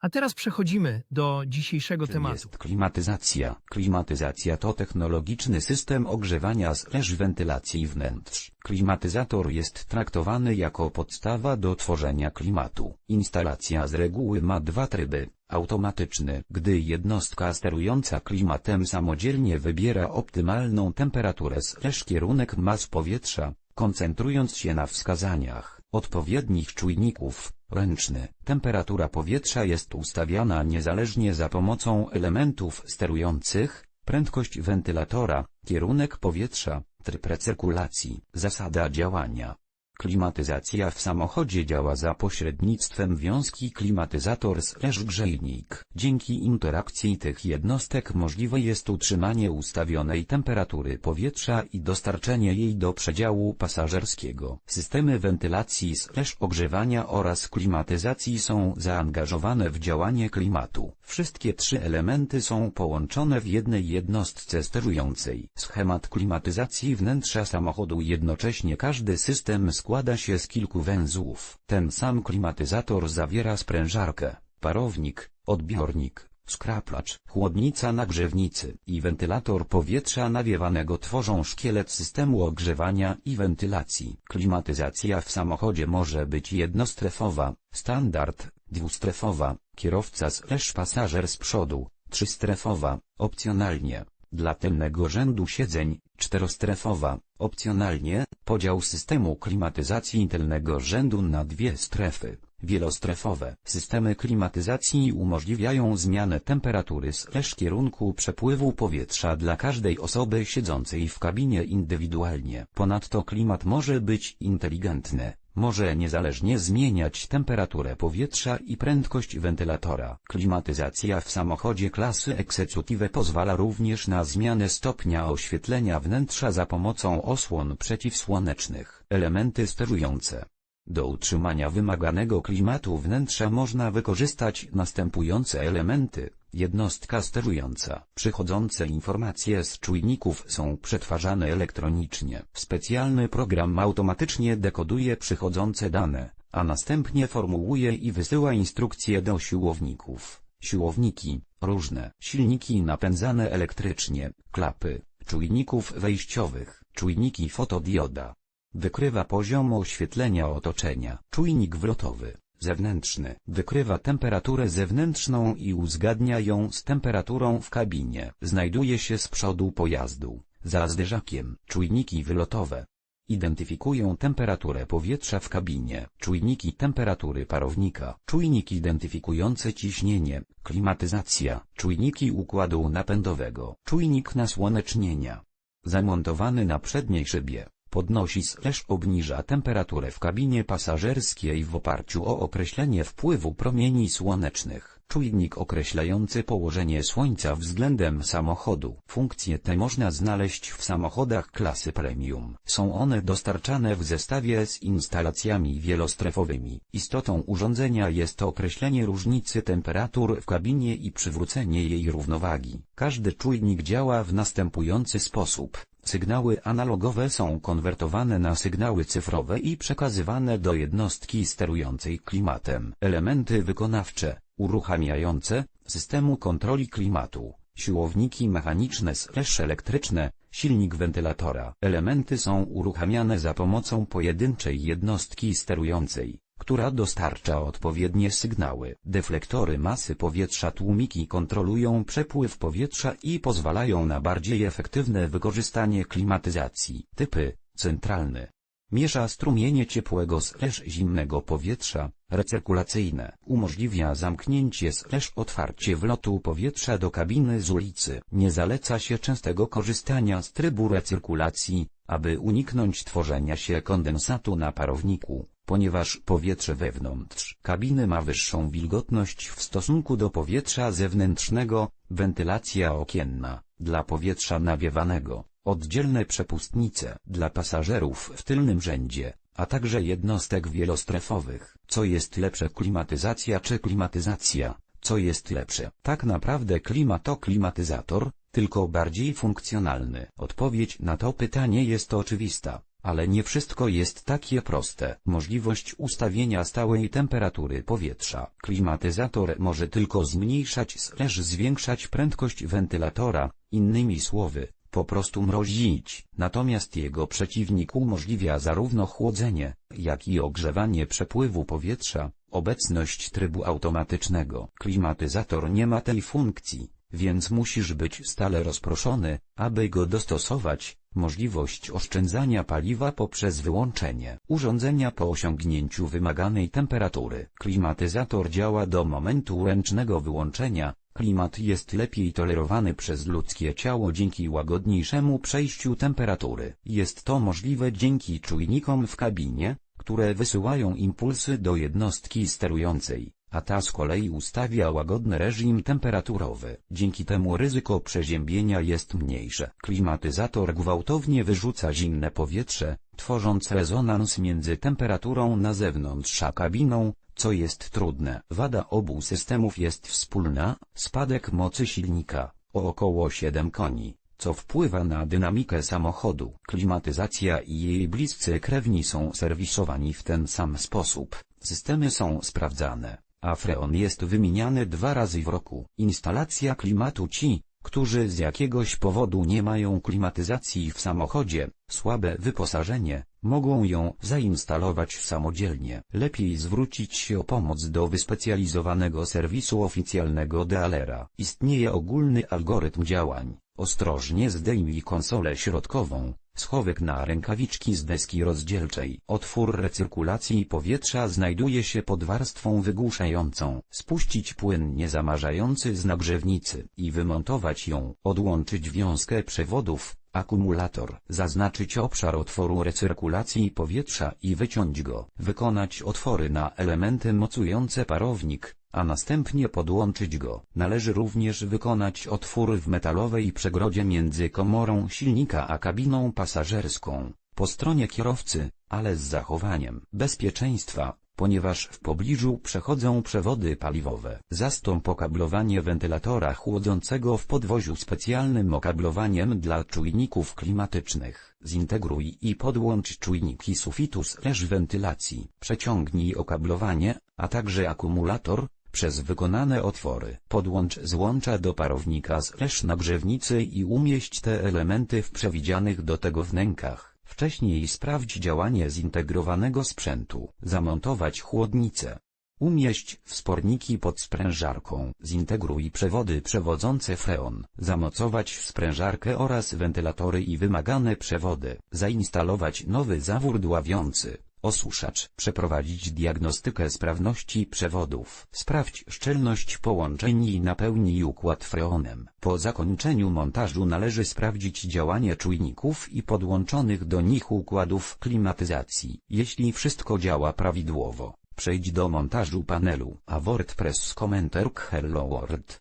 A teraz przechodzimy do dzisiejszego Czym tematu. jest klimatyzacja? Klimatyzacja to technologiczny system ogrzewania slash wentylacji wnętrz. Klimatyzator jest traktowany jako podstawa do tworzenia klimatu. Instalacja z reguły ma dwa tryby. Automatyczny, gdy jednostka sterująca klimatem samodzielnie wybiera optymalną temperaturę slash kierunek mas powietrza, koncentrując się na wskazaniach odpowiednich czujników. Ręczny. Temperatura powietrza jest ustawiana niezależnie za pomocą elementów sterujących, prędkość wentylatora, kierunek powietrza, tryb recyrkulacji, zasada działania. Klimatyzacja w samochodzie działa za pośrednictwem wiązki klimatyzator-grzejnik. Dzięki interakcji tych jednostek możliwe jest utrzymanie ustawionej temperatury powietrza i dostarczenie jej do przedziału pasażerskiego. Systemy wentylacji-ogrzewania oraz klimatyzacji są zaangażowane w działanie klimatu. Wszystkie trzy elementy są połączone w jednej jednostce sterującej. Schemat klimatyzacji wnętrza samochodu jednocześnie każdy system składa się z kilku węzłów. Ten sam klimatyzator zawiera sprężarkę, parownik, odbiornik, skraplacz, chłodnica nagrzewnicy i wentylator powietrza nawiewanego tworzą szkielet systemu ogrzewania i wentylacji. Klimatyzacja w samochodzie może być jednostrefowa, standard, dwustrefowa, kierowca slash pasażer z przodu, trzystrefowa, opcjonalnie, dla tylnego rzędu siedzeń, czterostrefowa, opcjonalnie, podział systemu klimatyzacji tylnego rzędu na dwie strefy, wielostrefowe. Systemy klimatyzacji umożliwiają zmianę temperatury slash kierunku przepływu powietrza dla każdej osoby siedzącej w kabinie indywidualnie. Ponadto klimat może być inteligentny. Może niezależnie zmieniać temperaturę powietrza i prędkość wentylatora. Klimatyzacja w samochodzie klasy Executive pozwala również na zmianę stopnia oświetlenia wnętrza za pomocą osłon przeciwsłonecznych. Elementy sterujące. Do utrzymania wymaganego klimatu wnętrza można wykorzystać następujące elementy. Jednostka sterująca. Przychodzące informacje z czujników są przetwarzane elektronicznie. Specjalny program automatycznie dekoduje przychodzące dane, a następnie formułuje i wysyła instrukcje do siłowników. Siłowniki, różne, silniki napędzane elektrycznie, klapy, czujników wejściowych, czujniki fotodioda. Wykrywa poziom oświetlenia otoczenia. Czujnik wlotowy, zewnętrzny, wykrywa temperaturę zewnętrzną i uzgadnia ją z temperaturą w kabinie. Znajduje się z przodu pojazdu, za zderzakiem. Czujniki wylotowe. Identyfikują temperaturę powietrza w kabinie. Czujniki temperatury parownika. Czujnik identyfikujący ciśnienie, klimatyzacja. Czujniki układu napędowego. Czujnik nasłonecznienia. Zamontowany na przedniej szybie podnosi slash obniża temperaturę w kabinie pasażerskiej w oparciu o określenie wpływu promieni słonecznych. Czujnik określający położenie słońca względem samochodu. Funkcje te można znaleźć w samochodach klasy premium. Są one dostarczane w zestawie z instalacjami wielostrefowymi. Istotą urządzenia jest określenie różnicy temperatur w kabinie i przywrócenie jej równowagi. Każdy czujnik działa w następujący sposób. Sygnały analogowe są konwertowane na sygnały cyfrowe i przekazywane do jednostki sterującej klimatem. Elementy wykonawcze, uruchamiające, systemu kontroli klimatu, siłowniki mechaniczne slash elektryczne, silnik wentylatora. Elementy są uruchamiane za pomocą pojedynczej jednostki sterującej która dostarcza odpowiednie sygnały. Deflektory masy powietrza tłumiki kontrolują przepływ powietrza i pozwalają na bardziej efektywne wykorzystanie klimatyzacji. Typy centralny. Miesza strumienie ciepłego slash zimnego powietrza, recyrkulacyjne. Umożliwia zamknięcie slash otwarcie wlotu powietrza do kabiny z ulicy. Nie zaleca się częstego korzystania z trybu recyrkulacji, aby uniknąć tworzenia się kondensatu na parowniku ponieważ powietrze wewnątrz kabiny ma wyższą wilgotność w stosunku do powietrza zewnętrznego, wentylacja okienna, dla powietrza nawiewanego, oddzielne przepustnice dla pasażerów w tylnym rzędzie, a także jednostek wielostrefowych. Co jest lepsze klimatyzacja czy klimatyzacja? Co jest lepsze? Tak naprawdę klima to klimatyzator, tylko bardziej funkcjonalny. Odpowiedź na to pytanie jest oczywista. Ale nie wszystko jest takie proste. Możliwość ustawienia stałej temperatury powietrza. Klimatyzator może tylko zmniejszać slash zwiększać prędkość wentylatora, innymi słowy, po prostu mrozić. Natomiast jego przeciwnik umożliwia zarówno chłodzenie, jak i ogrzewanie przepływu powietrza, obecność trybu automatycznego. Klimatyzator nie ma tej funkcji, więc musisz być stale rozproszony, aby go dostosować. Możliwość oszczędzania paliwa poprzez wyłączenie urządzenia po osiągnięciu wymaganej temperatury. Klimatyzator działa do momentu ręcznego wyłączenia. Klimat jest lepiej tolerowany przez ludzkie ciało dzięki łagodniejszemu przejściu temperatury. Jest to możliwe dzięki czujnikom w kabinie, które wysyłają impulsy do jednostki sterującej, a ta z kolei ustawia łagodny reżim temperaturowy. Dzięki temu ryzyko przeziębienia jest mniejsze. Klimatyzator gwałtownie wyrzuca zimne powietrze, tworząc rezonans między temperaturą na zewnątrz a kabiną, co jest trudne. Wada obu systemów jest wspólna, spadek mocy silnika, o około 7 koni co wpływa na dynamikę samochodu. Klimatyzacja i jej bliscy krewni są serwisowani w ten sam sposób. Systemy są sprawdzane, a freon jest wymieniany dwa razy w roku. Instalacja klimatu ci, którzy z jakiegoś powodu nie mają klimatyzacji w samochodzie, słabe wyposażenie, mogą ją zainstalować samodzielnie. Lepiej zwrócić się o pomoc do wyspecjalizowanego serwisu oficjalnego dealera. Istnieje ogólny algorytm działań. Ostrożnie zdejmij konsolę środkową, schowek na rękawiczki z deski rozdzielczej. Otwór recyrkulacji powietrza znajduje się pod warstwą wygłuszającą. Spuścić płyn niezamarzający z nagrzewnicy i wymontować ją. Odłączyć wiązkę przewodów, akumulator. Zaznaczyć obszar otworu recyrkulacji powietrza i wyciąć go. Wykonać otwory na elementy mocujące parownik, a następnie podłączyć go. Należy również wykonać otwór w metalowej przegrodzie między komorą silnika a kabiną pasażerską, po stronie kierowcy, ale z zachowaniem bezpieczeństwa, ponieważ w pobliżu przechodzą przewody paliwowe. Zastąp okablowanie wentylatora chłodzącego w podwoziu specjalnym okablowaniem dla czujników klimatycznych. Zintegruj i podłącz czujniki sufitu slash wentylacji. Przeciągnij okablowanie, a także akumulator, przez wykonane otwory. Podłącz złącza do parownika slash nagrzewnicy i umieść te elementy w przewidzianych do tego wnękach. Wcześniej sprawdź działanie zintegrowanego sprzętu. Zamontować chłodnicę. Umieść wsporniki pod sprężarką. Zintegruj przewody przewodzące freon. Zamocować sprężarkę oraz wentylatory i wymagane przewody. Zainstalować nowy zawór dławiący. Osuszacz. Przeprowadzić diagnostykę sprawności przewodów. Sprawdź szczelność połączeń i napełnij układ freonem. Po zakończeniu montażu należy sprawdzić działanie czujników i podłączonych do nich układów klimatyzacji. Jeśli wszystko działa prawidłowo, przejdź do montażu panelu. A WordPress Commenter Hello World.